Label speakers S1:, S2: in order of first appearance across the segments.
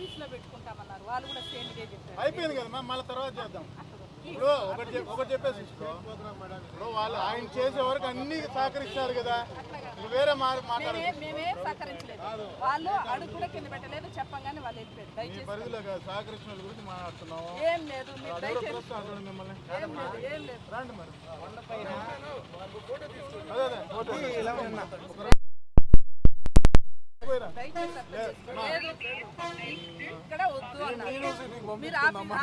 S1: ఆఫీస్లో పెట్టుకుంటామన్నారు. వాళ్ళు కూడా సేమ్ ఇదే చెప్పారు.
S2: అయిపోయింది కదా మ్యామ్ మళ్ళీ తర్వాత చేద్దాం. ఇప్పుడు ఒకటి ఒకటి చెప్పేసి. ఇప్పుడు వాళ్ళు ఆయన చేసే వరకు అన్ని సహకరిస్తారు కదా. నువ్వు వేరే
S1: మేమే సహకరించలేదు. వాళ్ళు అడుగు కూడా కింద పెట్టలేదు చెప్పంగానే వాళ్ళు వెళ్ళిపోయారు. దయచేసి
S2: పరిధిలో కాదు సహకరించిన వాళ్ళ గురించి మాట్లాడుతున్నావు.
S1: ఏం లేదు మీరు దయచేసి ఏం లేదు ఏం లేదు.
S2: రండి మరి.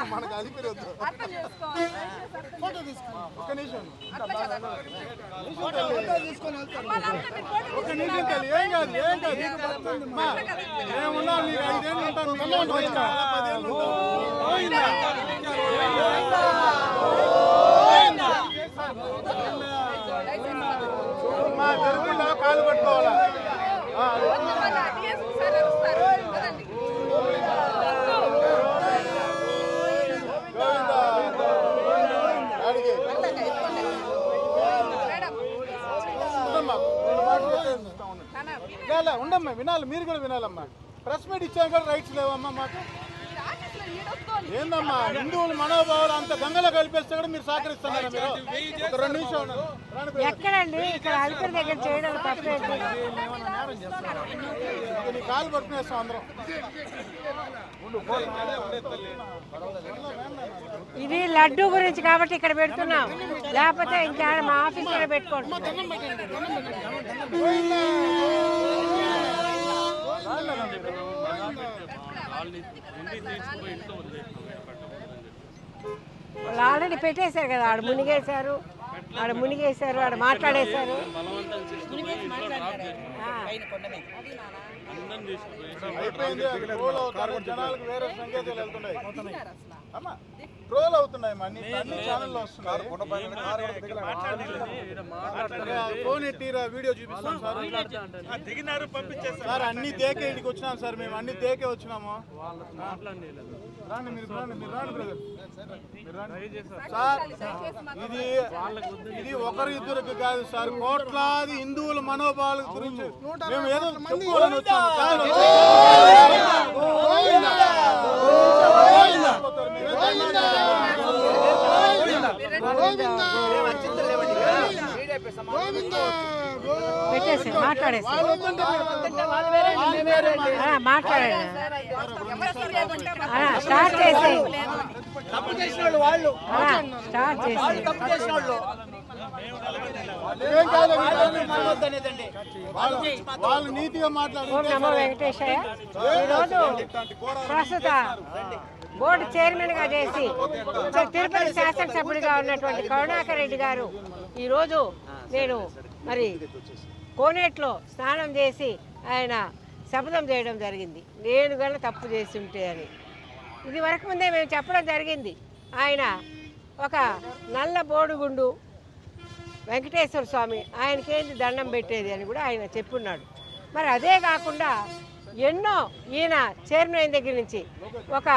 S2: మనకు అది
S1: అర్థం
S2: ఫోటో తీసుకో ఒక్క నిమిషం తల్లి ఏం కాదు ఏం కాదు నీకు ఐదేళ్ళు? పదేళ్ళు. అమ్మా, జరుగుతుందా? కాలు పట్టుకోవాలా ఆ, అదే.
S1: వద్దు మళ్ళీ అడిగేసి సార్ అరుస్తారు కదండి
S2: గోవిందా. అడిగి.
S1: మేడం
S2: ఉండమ్మా, రెండు మాటలు చెప్పేసి ఇస్తా ఉండండి.
S1: నాన్న,
S2: లే, లే, ఉండమ్మా వినాలి మీరు కూడా వినాలమ్మా. ప్రెస్ మీట్ ఇచ్చాక కూడా రైట్స్ లేవమ్మా మాకు. ఏందమ్మా హిందువుల మనోభావాలు అంత గంగలో కలిపేస్తే కూడా మీరు సహకరిస్తున్నారా మీరు? ఒక రెండు నిమిషం.
S3: ఎక్కడండి? ఇక్కడ దగ్గర చేయడం
S2: నీ కాలు పట్టుకునేస్తాం అందరం.
S3: ఇది లడ్డు గురించి కాబట్టి ఇక్కడ పెడుతున్నాం. లేకపోతే ఇంకా మా ఆఫీస్లో పెట్టుకోండి. వాళ్ళు ఆల్రెడీ పెట్టేశారు కదా ఆడ మునిగేశారు. ఆడ మునిగేశారు ఆడ మాట్లాడేశారు.
S2: ట్రోల్ అవుతున్నాయి ఫోన్ ఎట్టిరా వీడియో చూపిస్తాం సార్ సార్ అన్ని దేకే ఇక్కడికి వచ్చినాం సార్ మేము అన్ని దేకే వచ్చినాము రాండి మీరు రాండి మీరు రాండి. బ్రదర్ మీరు రాండి సార్ ఇది ఇది ఒకరి ఇద్దరికి కాదు సార్. కోట్లాది హిందువుల మనోభావాల గురించి మేము ఏదో చెప్పుకోవాలని
S3: మాట్లాడేశారు ఆ, మాట్లాడండి. ఆ, స్టార్ట్ చేసేయి. ఆ, స్టార్ట్
S2: కాదు వాళ్ళు వాళ్ళు నీతిగా
S3: నమో వెంకటేశయ్య. ఈరోజు ప్రస్తుత బోర్డు చైర్మన్గా చేసి తిరుపతి శాసనసభ్యుడిగా ఉన్నటువంటి కరుణాకర్ రెడ్డి గారు ఈరోజు నేను మరి కోనేట్లో స్నానం చేసి ఆయన శపథం చేయడం జరిగింది. నేను గల తప్పు చేసి ఉంటే అని. ఇది వరకు ముందే మేము చెప్పడం జరిగింది. ఆయన ఒక నల్ల బోడుగుండు వెంకటేశ్వర స్వామి ఆయనకేంది దండం పెట్టేది అని కూడా ఆయన చెప్పున్నాడు. మరి అదే కాకుండా ఎన్నో ఈయన చైర్మన్ అయిన దగ్గర నుంచి ఒక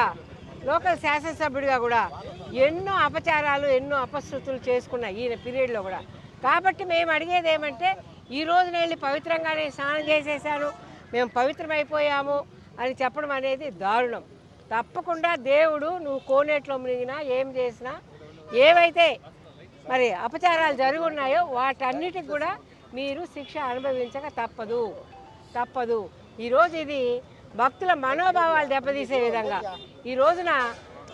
S3: లోకల్ శాసనసభ్యుడిగా కూడా ఎన్నో అపచారాలు ఎన్నో అపశృతులు చేసుకున్న ఈయన పీరియడ్లో కూడా. కాబట్టి మేము అడిగేది ఏమంటే ఈ రోజున పవిత్రంగానే స్నానం చేసేసాను మేము పవిత్రమైపోయాము అని చెప్పడం అనేది దారుణం. తప్పకుండా దేవుడు నువ్వు కోనేట్లో మునిగినా ఏం చేసినా ఏవైతే మరి అపచారాలు జరిగి ఉన్నాయో వాటన్నిటికి కూడా మీరు శిక్ష అనుభవించక తప్పదు. తప్పదు. ఈరోజు ఇది భక్తుల మనోభావాలు దెబ్బతీసే విధంగా. ఈ రోజున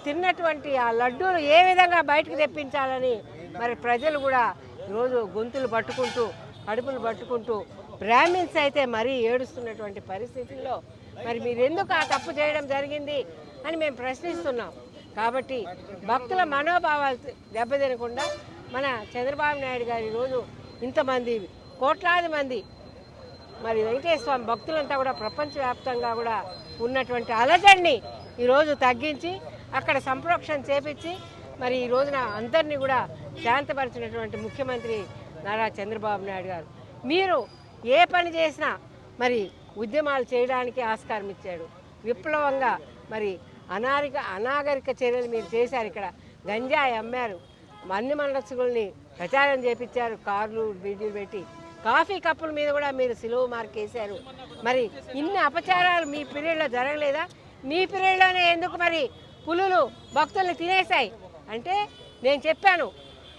S3: తిన్నటువంటి ఆ లడ్డూలు ఏ విధంగా బయటకు తెప్పించాలని మరి ప్రజలు కూడా ఈరోజు గొంతులు పట్టుకుంటూ కడుపులు పట్టుకుంటూ బ్రాహ్మిన్స్ అయితే మరీ ఏడుస్తున్నటువంటి పరిస్థితుల్లో మరి మీరు ఎందుకు ఆ తప్పు చేయడం జరిగింది అని మేము ప్రశ్నిస్తున్నాం. కాబట్టి భక్తుల మనోభావాలు దెబ్బతినకుండా మన చంద్రబాబు నాయుడు గారు ఈరోజు ఇంతమంది కోట్లాది మంది మరి వెంకటేశ్వర స్వామి భక్తులంతా కూడా ప్రపంచవ్యాప్తంగా కూడా ఉన్నటువంటి అలజడిని ఈరోజు తగ్గించి అక్కడ సంప్రోక్షణ చేపించి మరి ఈ రోజున అందరినీ కూడా శాంతపరిచినటువంటి ముఖ్యమంత్రి నారా చంద్రబాబు నాయుడు గారు. మీరు ఏ పని చేసినా మరి ఉద్యమాలు చేయడానికి ఆస్కారం ఇచ్చాడు. విప్లవంగా మరి అనారిక అనాగరిక చర్యలు మీరు చేశారు ఇక్కడ. గంజాయి అమ్మారు. మన్ని మనసుల్ని ప్రచారం చేపించారు కార్లు వీడియోలు పెట్టి. కాఫీ కప్పుల మీద కూడా మీరు సిలువ మార్క్ వేశారు. మరి ఇన్ని అపచారాలు మీ పీరియడ్లో జరగలేదా? మీ పీరియడ్లోనే ఎందుకు మరి పులులు భక్తుల్ని తినేశాయి? అంటే నేను చెప్పాను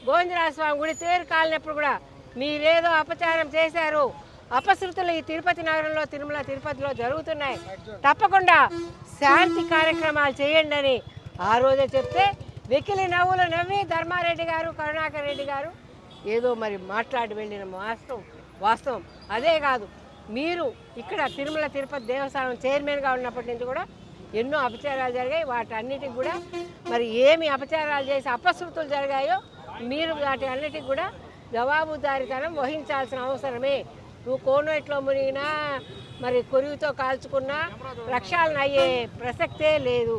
S3: గోవిందరాజ స్వామి గుడి తేరు కాలినప్పుడు కూడా మీరేదో అపచారం చేశారు. అపశృతులు ఈ తిరుపతి నగరంలో తిరుమల తిరుపతిలో జరుగుతున్నాయి. తప్పకుండా శాంతి కార్యక్రమాలు చేయండి అని ఆ రోజే చెప్తే వెకిలి నవ్వులు నవ్వి ధర్మారెడ్డి గారు కరుణాకర్ రెడ్డి గారు ఏదో మరి మాట్లాడి వెళ్ళిన వాస్తవం వాస్తవం. అదే కాదు మీరు ఇక్కడ తిరుమల తిరుపతి దేవస్థానం చైర్మన్గా ఉన్నప్పటి నుంచి కూడా ఎన్నో అపచారాలు జరిగాయి. వాటన్నిటికి కూడా మరి ఏమి అపచారాలు చేసి అపశృతులు జరిగాయో మీరు వాటి అన్నిటికి కూడా జవాబుదారీతనం వహించాల్సిన అవసరమే. నువ్వు కోనోట్లో మునిగినా మరి కొరివితో కాల్చుకున్నా రక్షాలను అయ్యే ప్రసక్తే లేదు.